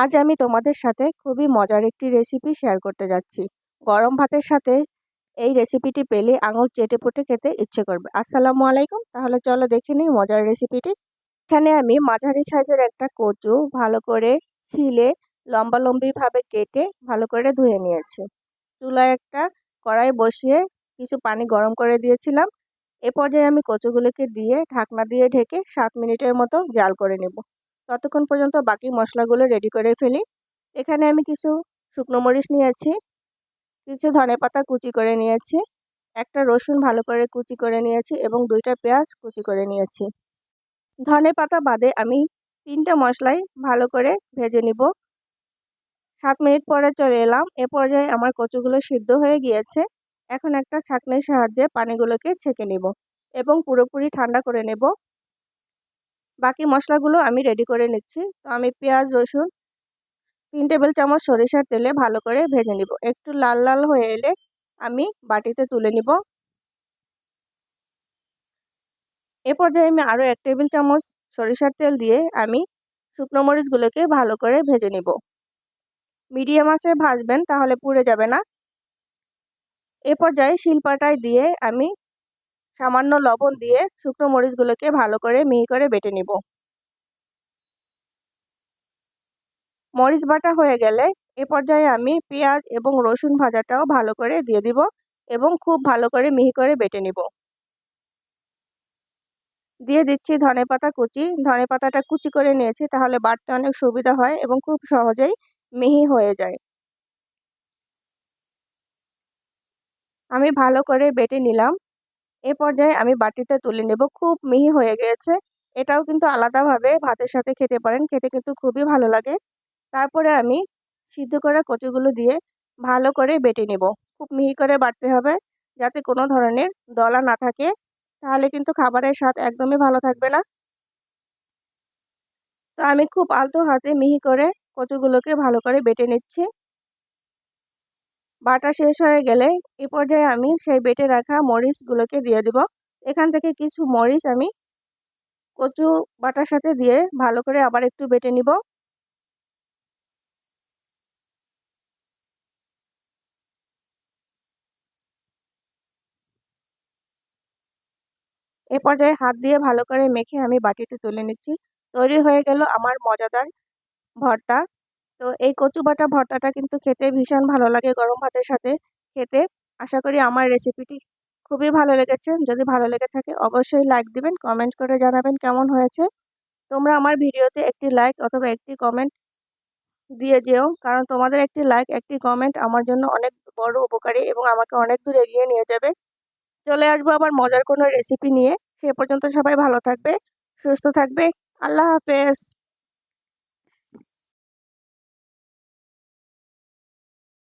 আজ আমি তোমাদের সাথে খুবই মজার একটি রেসিপি শেয়ার করতে যাচ্ছি। গরম ভাতের সাথে এই রেসিপিটি পেলে আঙুর চেটে পুটে খেতে ইচ্ছে করবে। আসসালামু আলাইকুম। তাহলে চলো দেখে নিই মজার রেসিপিটি এখানে আমি মাঝারি সাইজের একটা কচু ভালো করে ছিলে লম্বা লম্বিভাবে কেটে ভালো করে ধুয়ে নিয়েছি। চুলায় একটা কড়াই বসিয়ে কিছু পানি গরম করে দিয়েছিলাম। এ পর্যায়ে আমি কচুগুলোকে দিয়ে ঢাকনা দিয়ে ঢেকে সাত মিনিটের মতো জাল করে নেব। ততক্ষণ পর্যন্ত বাকি মশলাগুলো রেডি করে ফেলি। এখানে আমি কিছু শুকনো মরিচ নিয়েছি, কিছু ধনে পাতা কুচি করে নিয়েছি, একটা রসুন ভালো করে কুচি করে নিয়েছি এবং দুইটা পেঁয়াজ কুচি করে নিয়েছি। ধনে পাতা বাদে আমি তিনটা মশলাই ভালো করে ভেজে নিব। সাত মিনিট পরে চলে এলাম, এ পর্যায়ে আমার কচুগুলো সিদ্ধ হয়ে গিয়েছে। এখন একটা ছাঁকনির সাহায্যে পানিগুলোকে ছেঁকে নিব এবং পুরোপুরি ঠান্ডা করে নেব। বাকি মশলাগুলো আমি রেডি করে নিচ্ছি। তো আমি পেঁয়াজ, রসুন, তিন টেবিল চামচ সরিষার তেলে ভালো করে ভেজে নিব। একটু লাল লাল হয়ে এলে আমি বাটিতে তুলে নিব। এ পর্যায়ে আমি আরও এক টেবিল চামচ সরিষার তেল দিয়ে আমি শুকনো মরিচগুলোকে ভালো করে ভেজে নিব। মিডিয়াম আঁচে ভাজবেন তাহলে পুড়ে যাবে না। এ পর্যায়ে শিলপাটায় দিয়ে আমি সামান্য লবণ দিয়ে শুকনো মরিচগুলোকে ভালো করে মিহি করে বেটে নিব। মরিচ বাটা হয়ে গেলে এ পর্যায়ে আমি পেঁয়াজ এবং রসুন ভাজাটাও ভালো করে দিয়ে দিব এবং খুব ভালো করে মিহি করে বেটে নিব। দিয়ে দিচ্ছি ধনে পাতা কুচি। ধনে পাতাটা কুচি করে নিয়েছি তাহলে বাটতে অনেক সুবিধা হয় এবং খুব সহজেই মিহি হয়ে যায়। আমি ভালো করে বেটে নিলাম। এ পর্যায়ে আমি বাটিতে তুলে নেব। খুব মিহি হয়ে গিয়েছে এটাও কিন্তু আলাদাভাবে ভাতের সাথে খেতে পারেন। খেতে কিন্তু খুবই ভালো লাগে। তারপরে আমি সিদ্ধ করা কচুগুলো দিয়ে ভালো করে বেটে নেব। খুব মিহি করে বাটতে হবে যাতে কোনো ধরনের দলা না থাকে। তাহলে কিন্তু খাবারের স্বাদ একদমই ভালো থাকবে না। তো আমি খুব আলতো হাতে মিহি করে কচুগুলোকে ভালো করে বেটে নিচ্ছি। বাটা শেষ হয়ে গেলে এ পর্যায়ে আমি সেই বেটে রাখা মরিচগুলোকে দিয়ে দিব। এখান থেকে কিছু মরিচ আমি কচু বাটার সাথে দিয়ে ভালো করে আবার একটু বেটে নিব। এ পর্যায়ে হাত দিয়ে ভালো করে মেখে আমি বাটিতে তুলে নিচ্ছি। তৈরি হয়ে গেল আমার মজাদার ভর্তা। তো এই কচু বাটা ভর্তাটা কিন্তু খেতে ভীষণ ভালো লাগে গরম ভাতের সাথে খেতে। আশা করি আমার রেসিপিটি খুবই ভালো লেগেছে। যদি ভালো লেগে থাকে অবশ্যই লাইক দিবেন কমেন্ট করে জানাবেন কেমন হয়েছে। তোমরা আমার ভিডিওতে একটি লাইক অথবা একটি কমেন্ট দিয়ে যেও, কারণ তোমাদের একটি লাইক একটি কমেন্ট আমার জন্য অনেক বড় উপকারী এবং আমাকে অনেক দূর এগিয়ে নিয়ে যাবে। চলে আসব আবার মজার কোনো রেসিপি নিয়ে। সে পর্যন্ত সবাই ভালো থাকবে, সুস্থ থাকবে। আল্লাহ হাফেজ।